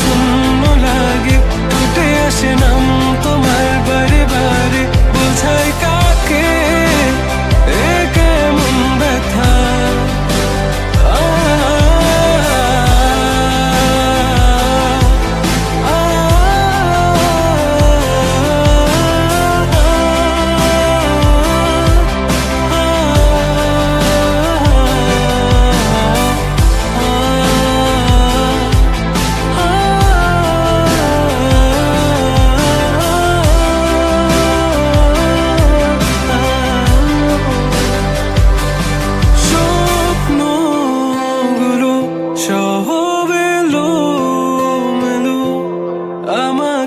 শূন্য লাগে আসে নাম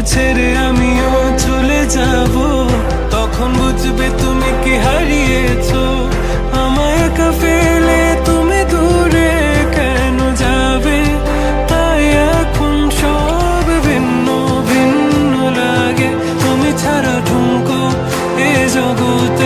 ছেড়ে আমিও চলে যাব। তখন বুঝবে তুমি কি হারিয়েছ। আমায় একা ফেলে তুমি দূরে কেন যাবে? তাই এখন সব ভিন্ন ভিন্ন লাগে। তুমি ছাড়া ঠুমকো এ জগতে।